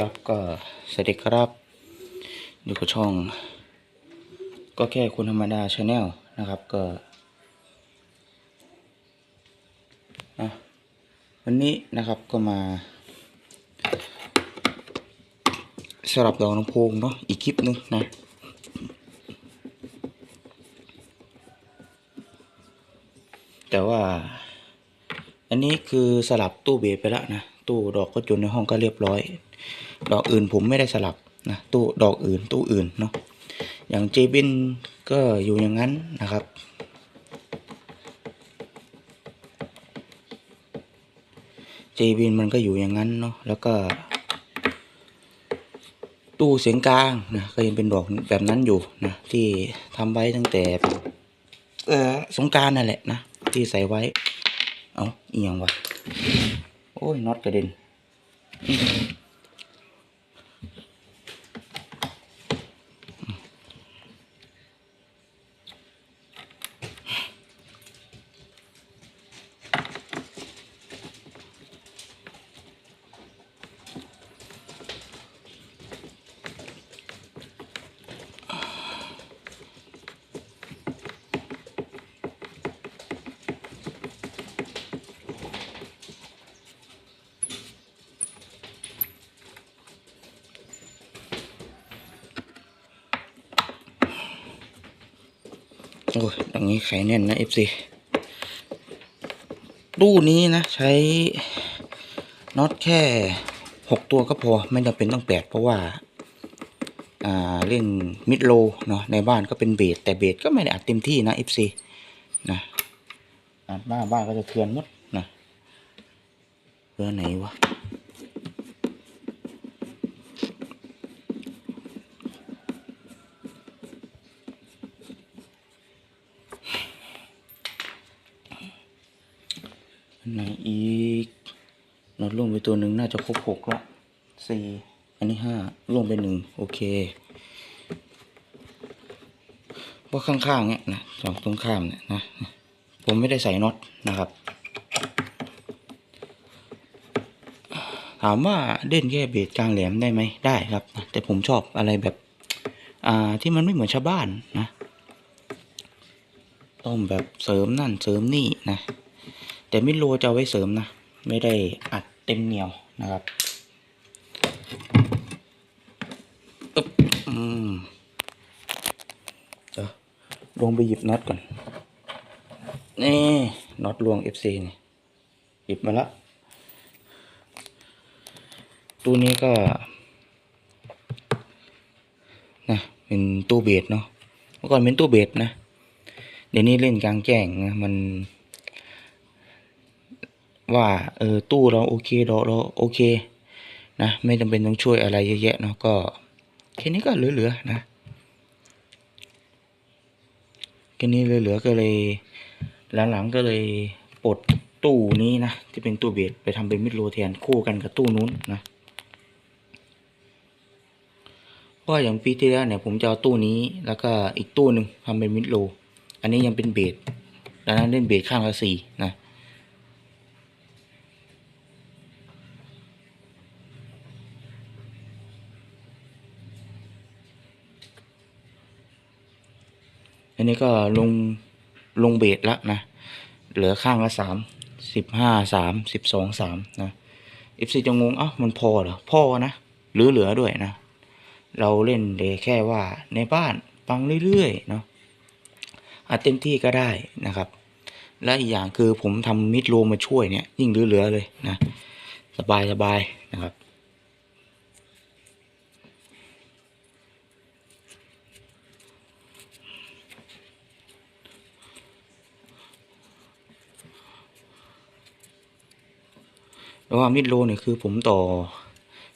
ครับก็สวัสดีครับอยู่กับช่อง ก็แค่คุณธรรมดาชาแนลนะครับก็วันนี้นะครับก็มาสลับดอกน้ำโพงเนาะอีกคลิปหนึงนะแต่ว่า อันนี้คือสลับตู้เบสไปแล้วนะ ตู้ดอกก็จุนในห้องก็เรียบร้อย ดอกอื่นผมไม่ได้สลับนะตู้ดอกอื่นตู้อื่นเนาะอย่างเจบินก็อยู่อย่างนั้นนะครับ เจบินมันก็อยู่อย่างนั้นเนาะแล้วก็ ตู้เสียงกลางนะก็ยังเป็นดอกแบบนั้นอยู่นะที่ทำไว้ตั้งแต่เออสงการนั่นแหละนะที่ใส่ไว้ เอาเอียงวะโอ้ยน็อตกระเด็น โอ้ยอย่างนี้ไขแน่นนะ FC ตู้นี้นะ ใช้น็อตแค่หกตัวก็พอไม่จำเป็นต้องแปดเพราะว่าอ่าเล่นมิดโลเนาะในบ้านก็เป็นเบสแต่เบสก็ไม่ได้อัดเต็มที่นะ FC นะอัดบ้าบ้านก็จะเทือนมดนะเพื่อไหนวะ ไหนอีกน็อตล่วงไปตัวหนึ่งน่าจะครบหกละสี่อันนี้ห้าล่วงไปหนึ่งโอเคพราะข้างๆเนี่ยนะสองตรงข้ามเนี่ยนะผมไม่ได้ใส่น็อตนะครับ ถามว่าเล่นแค่เบสกลางแหลมได้ไหมได้ครับ แต่ผมชอบอะไรแบบ อ่าที่มันไม่เหมือนชาวบ้านนะ ต้องแบบเสริมนั่นเสริมนี่นะ แต่มิดโลจะเอาไว้เสริมนะ ไม่ได้อัดเต็มเหนียวนะครับอึ๊บอืมเดี๋ยวลงไปหยิบน็อตก่อน นี่น็อตลวง FC นี่ หยิบมาละตู้นี้ก็นะเป็นตู้เบสเนาะเมื่อก่อนเป็นตู้เบสนะ เดี๋ยวนี้เล่นกลางแจ้งนะมัน ว่าเออตู้เราโอเคเราเราโอเคนะไม่จำเป็นต้องช่วยอะไรเยอะแยะเนาะก็แค่นี้ก็เหลือๆนะแค่นี้เหลือๆก็เลยหลังๆก็เลยปลดตู้นี้นะที่เป็นตู้เบสไปทำเป็นมิดโลแทนคู่กันกับตู้นู้นนะเพราะว่าอย่างปีที่แล้วเนี่ยผมจะเอาตู้นี้แล้วก็อีกตู้หนึ่งทำเป็นมิดโล อันนี้ยังเป็นเบสดังนั้นเล่นเบสข้างละสี่นะ อันนี้ก็ลงลงเบสแล้วนะ เหลือข้างละสามสิบห้าสามสิบสองสามนะเอฟซีจะงงเอ้ามันพอเหรอพอนะหรือเหลือด้วยนะ เราเล่นเดแค่ว่าในบ้านฟังเรื่อยๆเนาะอาจเต็มที่ก็ได้นะครับ และอีกอย่างคือผมทำมิดโลมาช่วยเนี่ยยิ่งเหลือๆเลยนะ สบายสบายนะครับ แล้วว่ามิดโลเนี่ยคือผมต่อ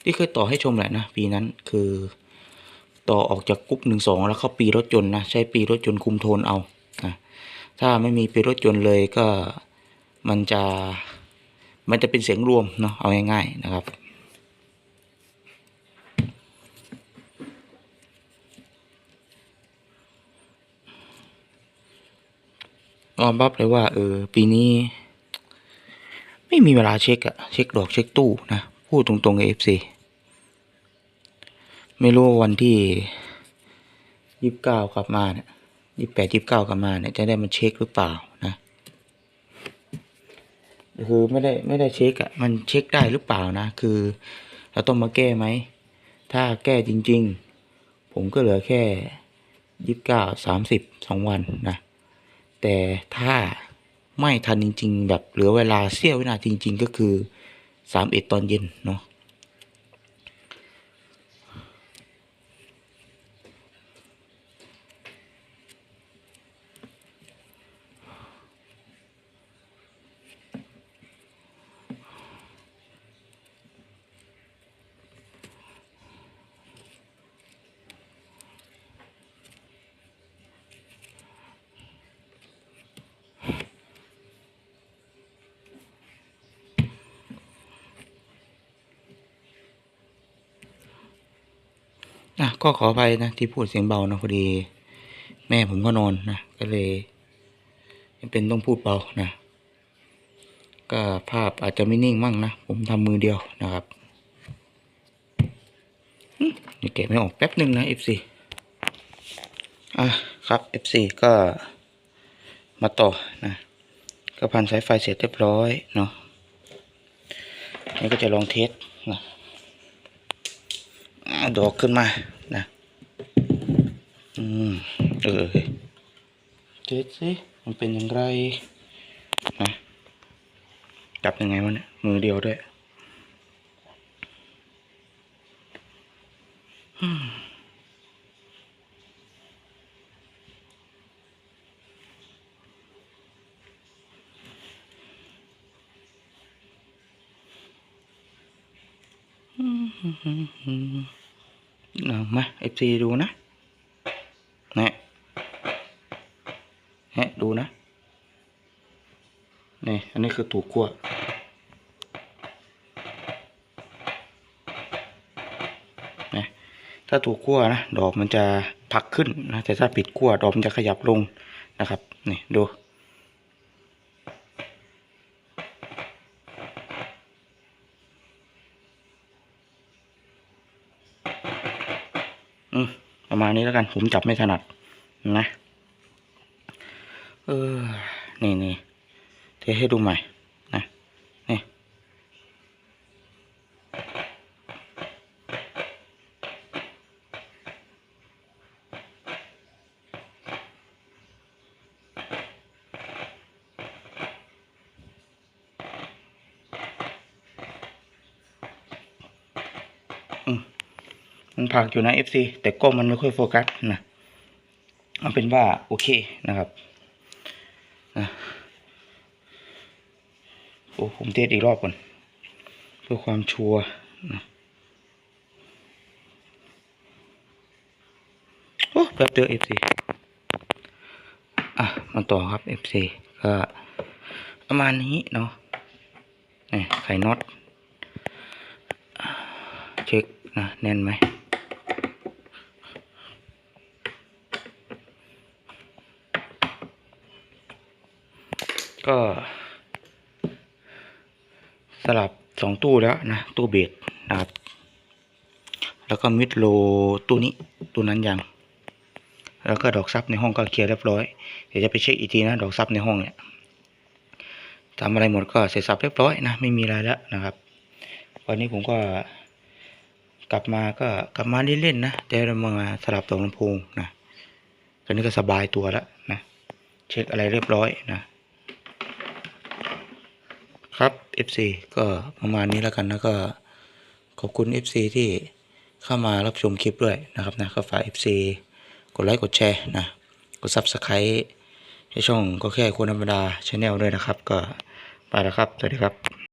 ที่เคยต่อให้ชมแหละนะปีนั้นคือ ต่อออกจากกุ๊กหนึ่งสองแล้วเข้าปีรถยนนะใช้ปีรถยนคุมโทนเอานะถ้าไม่มีปีรถยนเลยก็มันจะมันจะเป็นเสียงรวมเนาะเอาง่ายๆนะครับออมบับเลยว่าเออปีนี้ ไม่มีเวลาเช็คอะเช็คดอกเช็คตู้นะ พูดตรงๆกับเอฟซีไม่รู้ว่าวันที่ยี่สิบเก้ากลับมาเนี่ยยี่แปดยี่สิบเก้ากลับมาเนี่ยจะได้มาเช็คหรือเปล่านะคือไม่ได้ไม่ได้เช็คอะมันเช็คได้หรือเปล่านะ คือ เราต้องมาแก้ไหม ถ้าแก้จริง ๆ ผมก็เหลือแค่ยี่สิบเก้าสามสิบสองวันนะ แต่ถ้า ไม่ทันจริง ๆ แบบเหลือเวลาเสี้ยววินาทีจริง ๆ ก็คือสามเอ็ดตอนเย็นเนาะะก็ขออภัยนะที่พูดเสียงเบานะพอดี แม่ผมก็นอนนะก็เลยจำเป็นต้องพูดเบานะ ก็ภาพอาจจะไม่นิ่งมั่งนะ ผมทำมือเดียวนะครับนี่เก็บไม่ออกแป๊บหนึ่งนะ FC อะครับ FC ก็มาต่อนะ ก็พันสายไฟเสร็จเรียบร้อยเนาะนี่ก็จะลองเทสนะดอกขึ้นมา อืม เออเจ็ดสิ มันเป็นอย่างไรนะจับยังไงวะเนี่ย มือเดียวด้วยอืมเอามา FC ดูนะ ฮะดูนะ นี่ อันนี้คือถูกขั้วนะถ้าถูกขั้วนะ ดอกมันจะผักขึ้นนะ แต่ถ้าผิดขั้วดอกมันจะขยับลงนะครับ นี่ ดูประมาณนี้แล้วกัน ผมจับไม่ถนัดนะ เออ นี่นี่เทให้ดูใหม่ นะ นี่ มันผักอยู่นะ FC แต่กล้องมันไม่ค่อยโฟกัสนะเอาเป็นว่า โอเคนะครับนะโอ้ผม เทสอีกรอบก่อน เพื่อความชัวร์นะโอ้แป๊บเดียว FC อะมาต่อครับ FC ก็ประมาณนี้เนาะนี่ไขน็อต เช็คนะแน่นไหมก็ สลับสองตู้แล้วนะตู้เบสนะครับ แล้วก็มิดโลตู้นี้ตู้นั้นยัง แล้วก็ดอกซับในห้องก็เคลียร์เรียบร้อยเดี๋ยวจะไปเช็คอีกทีนะดอกซับในห้องเนี่ยทำอะไรหมดก็เสร็จสับเรียบร้อยนะไม่มีอะไรแล้วนะครับ วันนี้ผมก็กลับมาก็กลับมาเล่นๆนะแต่เรามาสลับตัวลำโพงนะตอนนี้ก็สบายตัวแล้วนะเช็คอะไรเรียบร้อยนะ ครับ FC ก็ประมาณนี้แล้วกันนะก็ขอบคุณ FC ที่เข้ามารับชมคลิปด้วยนะครับนะก็ฝาก FC กดไลค์กดแชร์นะกด Subscribe ให้ช่องก็แค่คนธรรมดาชาแนลด้วยนะครับ ก็ไปแล้วครับ สวัสดีครับ